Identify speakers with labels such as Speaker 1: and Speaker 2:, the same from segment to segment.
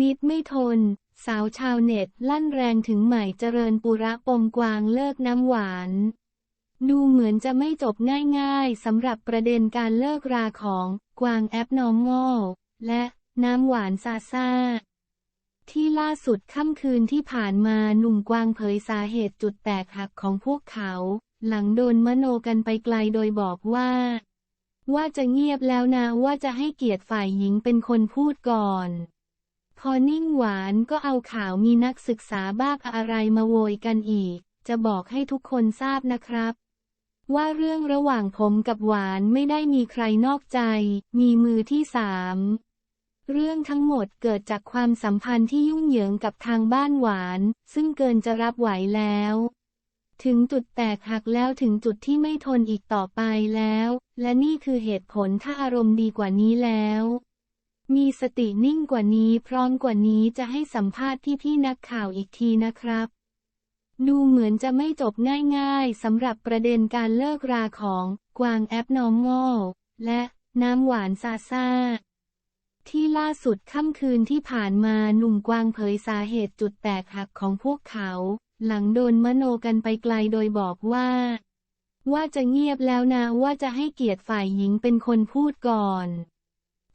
Speaker 1: นิดไม่ทน สาวชาวเน็ตลั่นแรงถึงใหม่เจริญปุระปมกวางเลิกน้ำหวาน ดูเหมือนจะไม่จบง่ายๆสำหรับประเด็นการเลิกราของกวางแอปน้อมโง่และน้ำหวานซาซาที่ล่าสุดค่ำคืนที่ผ่านมาหนุ่มกวางเผยสาเหตุจุดแตกหักของพวกเขา หลังโดนมโนกันไปไกลโดยบอกว่า ว่าจะเงียบแล้วนะว่าจะให้เกียรติฝ่ายหญิงเป็นคนพูดก่อน พอนิ่งหวานก็เอาข่าวมีนักศึกษาบ้าอะไรมาโวยกันอีก จะบอกให้ทุกคนทราบนะครับ ว่าเรื่องระหว่างผมกับหวานไม่ได้มีใครนอกใจ มีมือที่สามเรื่องทั้งหมดเกิดจากความสัมพันธ์ที่ยุ่งเหยิงกับทางบ้านหวาน ซึ่งเกินจะรับไหวแล้ว ถึงจุดแตกหักแล้วถึงจุดที่ไม่ทนอีกต่อไปแล้ว และนี่คือเหตุผลถ้าอารมณ์ดีกว่านี้แล้ว มีสตินิ่งกว่านี้พร้อมกว่านี้จะให้สัมภาษณ์ที่พี่นักข่าวอีกทีนะครับ ดูเหมือนจะไม่จบง่ายๆสำหรับประเด็นการเลิกราของกวางแอปนอมโง่และน้ำหวานซาซาที่ล่าสุดค่ำคืนที่ผ่านมาหนุ่มกวางเผยสาเหตุจุดแตกหักของพวกเขา หลังโดนมโนกันไปไกลโดยบอกว่า ว่าจะเงียบแล้วนะว่าจะให้เกียรติฝ่ายหญิงเป็นคนพูดก่อน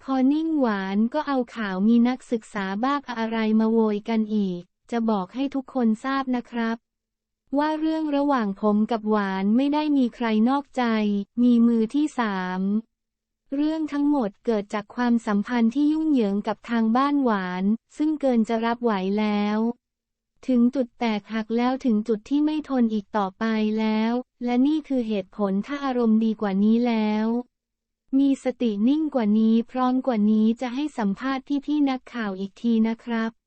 Speaker 1: พอนิ่งหวานก็เอาข่าวมีนักศึกษาบ้าอะไรมาโวยกันอีก จะบอกให้ทุกคนทราบนะครับ ว่าเรื่องระหว่างผมกับหวานไม่ได้มีใครนอกใจ มีมือที่สามเรื่องทั้งหมดเกิดจากความสัมพันธ์ที่ยุ่งเหยิงกับทางบ้านหวาน ซึ่งเกินจะรับไหวแล้ว ถึงจุดแตกหักแล้วถึงจุดที่ไม่ทนอีกต่อไปแล้ว และนี่คือเหตุผลถ้าอารมณ์ดีกว่านี้แล้ว มีสตินิ่งกว่านี้พร้อมกว่านี้จะให้สัมภาษณ์ที่พี่นักข่าวอีกทีนะครับ